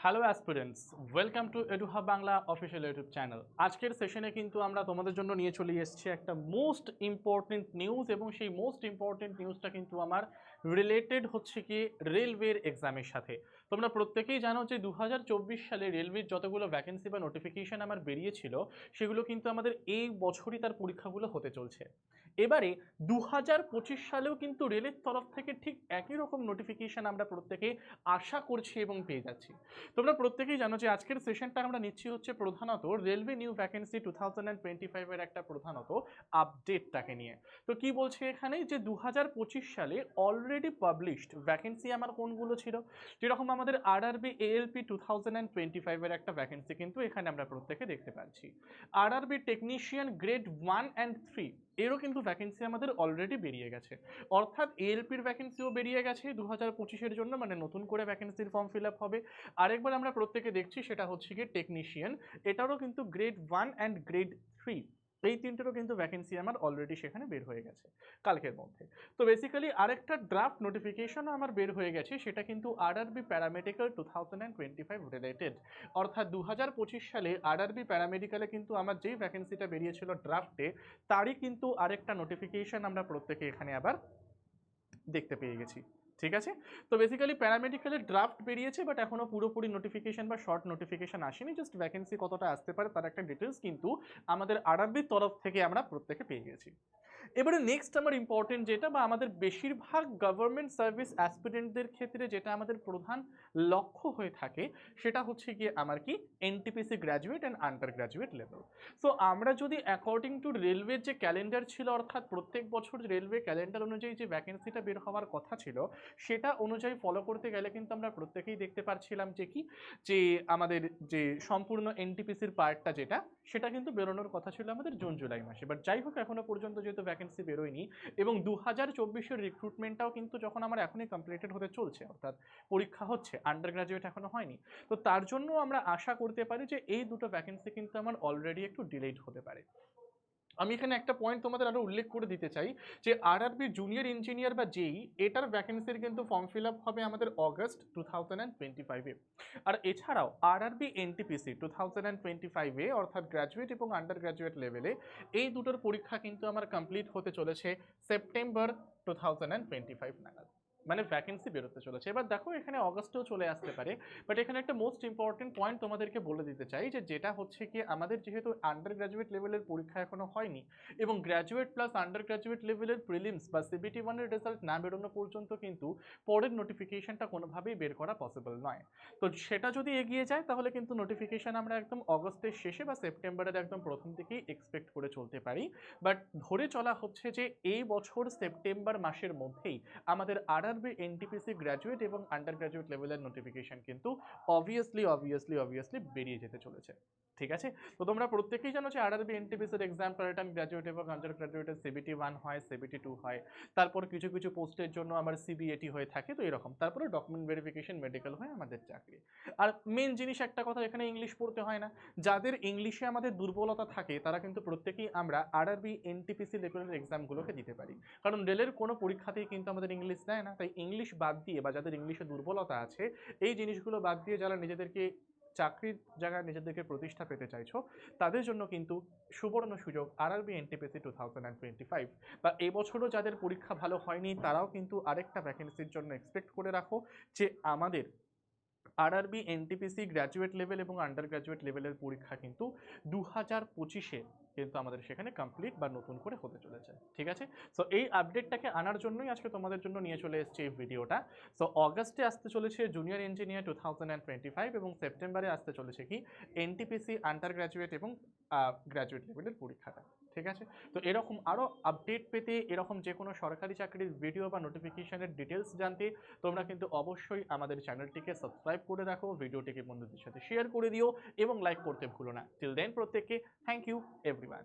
Hello aspirants welcome to Eduha Bangla official YouTube channel আজকের সেশনে কিন্তু আমরা তোমাদের জন্য নিয়ে চলে এসেছি একটা মোস্ট ইম্পর্টেন্ট নিউজ এবং সেই মোস্ট ইম্পর্টেন্ট নিউজটা কিন্তু আমার রিলেটেড হচ্ছে কি রেলওয়ের এক্সামের সাথে। তোমরা প্রত্যেকেই জানো যে দু হাজার চব্বিশ সালে রেলওয়ের যতগুলো ভ্যাকেন্সি বা নোটিফিকেশন আমার বেরিয়েছিল, সেগুলো কিন্তু আমাদের এই বছরই তার পরীক্ষাগুলো হতে চলছে। এবারে দু হাজার পঁচিশ সালেও কিন্তু রেলের তরফ থেকে ঠিক একই রকম নোটিফিকেশন আমরা প্রত্যেকে আশা করছি এবং পেয়ে যাচ্ছি। তোমরা প্রত্যেকেই জানো যে আজকের সেশনটা আমরা নিচ্ছি হচ্ছে প্রধানত railway new vacancy two thousand twenty ফাইভের একটা প্রধানত আপডেটটাকে নিয়ে। তো কি বলছে এখানে? যে দু হাজার পঁচিশ সালে অলরেডি পাবলিশড ভ্যাকেন্সি আমার কোনগুলো ছিল? যেরকম আমাদের RRB ALP two thousand and twenty ফাইভের একটা ভ্যাকেন্সি কিন্তু এখানে আমরা প্রত্যেকে দেখতে পাচ্ছি। RRB technician grade one and three এরও কিন্তু ভ্যাকেন্সি আমাদের অলরেডি বেরিয়ে গেছে। অর্থাৎ এএলপির ভ্যাকেন্সিও বেরিয়ে গেছে দু হাজার পঁচিশের জন্য মানে নতুন করে ভ্যাকেন্সির ফর্ম ফিল আপ হবে। আরেকবার আমরা প্রত্যেকে দেখছি সেটা হচ্ছে গিয়ে টেকনিশিয়ান এটারও কিন্তু grade one and grade three এই তিনটেরও কিন্তু ভ্যাকেন্সি আমার অলরেডি সেখানে বের হয়ে গেছে কালকের মধ্যে। তো বেসিক্যালি আরেকটা ড্রাফট নোটিফিকেশনও আমার বের হয়ে গেছে, সেটা কিন্তু RRB paramedical two thousand and twenty five related অর্থাৎ দু হাজার পঁচিশ সালে আরআরবি প্যারামেডিক্যালে কিন্তু আমার যেই ভ্যাকেন্সিটা বেরিয়েছিল ড্রাফটে তারই কিন্তু আরেকটা নোটিফিকেশন আমরা প্রত্যেকে এখানে আবার দেখতে পেয়ে গেছি। ঠিক আছে? তো বেসিক্যালি প্যারামেডিক্যালের ড্রাফট বেরিয়েছে বাট এখনও পুরোপুরি নোটিফিকেশন বা শর্ট নোটিফিকেশন আসেনি। জাস্ট ভ্যাকেন্সি কতটা আসতে পারে তার একটা ডিটেলস কিন্তু আমাদের আরআরবির তরফ থেকে আমরা প্রত্যেকে পেয়ে গেছি। এবারে নেক্সট আমার ইম্পর্টেন্ট যেটা বা আমাদের বেশিরভাগ গভর্নমেন্ট সার্ভিস অ্যাসপিরেন্টদের ক্ষেত্রে যেটা আমাদের প্রধান লক্ষ্য হয়ে থাকে, সেটা হচ্ছে গিয়ে আমার কি NTPC graduate and undergraduate level so আমরা যদি অ্যাকর্ডিং টু রেলওয়ের যে ক্যালেন্ডার ছিল, অর্থাৎ প্রত্যেক বছর রেলওয়ে ক্যালেন্ডার অনুযায়ী যে ভ্যাকেন্সিটা বের হওয়ার কথা ছিল সেটা অনুযায়ী ফলো করতে গেলে কিন্তু আমরা প্রত্যেকেই দেখতে পাচ্ছিলাম যে কি? যে আমাদের যে সম্পূর্ণ এনটিপিসির পার্টটা যেটা, সেটা কিন্তু বেরোনোর কথা ছিল আমাদের জুন, জুলাই মাসে। বাট যাই হোক, এখনও পর্যন্ত যেহেতু ভ্যাকেন্সি বেরোয়নি এবং দু হাজার চব্বিশের রিক্রুটমেন্টটাও কিন্তু যখন আমার এখনই কমপ্লিটেড হতে চলছে, অর্থাৎ পরীক্ষা হচ্ছে আন্ডার গ্রাজুয়েট এখনও হয়নি, তো তার জন্য আমরা আশা করতে পারি যে এই দুটো ভ্যাকেন্সি কিন্তু আমার অলরেডি একটু ডিলেড হতে পারে। আমি এখানে একটা পয়েন্ট তোমাদের আরও উল্লেখ করে দিতে চাই যে আর আরআরবি জুনিয়র ইঞ্জিনিয়ার বা যেই, এটার ভ্যাকেন্সির কিন্তু ফর্ম ফিল আপ হবে আমাদের August two thousand and twenty ফাইভে আর এছাড়াও RRB NTPC two thousand and twenty ফাইভে অর্থাৎ গ্র্যাজুয়েট এবং আন্ডার গ্র্যাজুয়েট লেভেলে এই দুটোর পরীক্ষা কিন্তু আমার কমপ্লিট হতে চলেছে September two thousand and twenty five নাগাদ। মানে ভ্যাকেন্সি বেরোতে চলেছে। এবার দেখো, এখানে অগস্টেও চলে আসতে পারে বাট এখানে একটা মোস্ট ইম্পর্টেন্ট পয়েন্ট তোমাদেরকে বলে দিতে চাই যে যেটা হচ্ছে কি, আমাদের যেহেতু আন্ডার গ্র্যাজুয়েট লেভেলের পরীক্ষা এখনও হয়নি, এবং গ্র্যাজুয়েট প্লাস আন্ডার গ্র্যাজুয়েট লেভেলের প্রিলিমস বা সিবিটি ওয়ানের রেজাল্ট না বেরোনো পর্যন্ত কিন্তু পরের নোটিফিকেশনটা কোনোভাবেই বের করা পসিবল নয়। তো সেটা যদি এগিয়ে যায়, তাহলে কিন্তু নোটিফিকেশন আমরা একদম অগস্টের শেষে বা সেপ্টেম্বরের একদম প্রথম থেকেই এক্সপেক্ট করে চলতে পারি। বাট ধরে চলা হচ্ছে যে এই বছর সেপ্টেম্বর মাসের মধ্যেই আমাদের আরআরবি এনটিপিসি গ্র্যাজুয়েট এবং আন্ডার গ্র্যাজুয়েট লেভেলের নোটিফিকেশন কিন্তু অবভিয়াসলি অবভিয়াসলি অবভিয়াসলি বেরিয়ে যেতে চলেছে। ঠিক আছে? তো তোমরা প্রত্যেকেই জানো যে আরআরবি এনটিপিসির এক্সাম প্যাটার্ন গ্র্যাজুয়েট এবং আন্ডার গ্র্যাজুয়েটের সিবিটি ওয়ান হয় সিবিটি টু হয়। তারপর কিছু কিছু পোস্টের জন্য আমার সিবিএটি হয়ে থাকে, তো এরকম। তারপরে ডকুমেন্ট ভেরিফিকেশন মেডিকেল হয় আমাদের চাকরি। আর মেন জিনিস একটা কথা, এখানে ইংলিশ পড়তে হয় না। যাদের ইংলিশে আমাদের দুর্বলতা থাকে, তারা কিন্তু প্রত্যেকেই আমরা আরআরবি এনটিপিসি লেভেলের এক্সামগুলোকে দিতে পারি। কারণ রেলের কোনো পরীক্ষাতেই কিন্তু আমাদের ইংলিশ দেয় না। তাই ইংলিশ বাদ দিয়ে বা যাদের ইংলিশে দুর্বলতা আছে, এই জিনিসগুলো বাদ দিয়ে যারা নিজেদেরকে চাকরির জায়গায় নিজেদেরকে প্রতিষ্ঠা পেতে চাইছো, তাদের জন্য কিন্তু সুবর্ণ সুযোগ RRB NTPC two thousand and twenty five বা এবছরও যাদের পরীক্ষা ভালো হয়নি, তারাও কিন্তু আরেকটা ভ্যাকেন্সির জন্য এক্সপেক্ট করে রাখো যে আমাদের আরআরবি এনটিপিসি গ্র্যাজুয়েট লেভেল এবং আন্ডার গ্র্যাজুয়েট লেভেলের পরীক্ষা কিন্তু দু হাজার পঁচিশে কিন্তু আমাদের সেখানে কমপ্লিট বা নতুন করে হতে চলেছে, ঠিক আছে? সো এই আপডেটটাকে আনার জন্যই আজকে তোমাদের জন্য নিয়ে চলে এসেছে এই ভিডিওটা সো অগাস্টে আসতে চলেছে জুনিয়র ইঞ্জিনিয়ার টু এবং সেপ্টেম্বরে আসতে চলেছে কি এনটিপিসি আন্ডার গ্র্যাজুয়েট এবং গ্র্যাজুয়েট লেভেলের পরীক্ষাটা। ঠিক আছে? তো এরকম আরও আপডেট পেতে এরকম যে কোনো সরকারি চাকরির ভিডিও বা নোটিফিকেশনের ডিটেলস জানতে তোমরা কিন্তু অবশ্যই আমাদের চ্যানেলটিকে সাবস্ক্রাইব করে রাখো ভিডিওটিকে বন্ধুদের সাথে শেয়ার করে দিও এবং লাইক করতে ভুলো না। টিল দেন প্রত্যেককে থ্যাংক ইউ এভরিওয়ান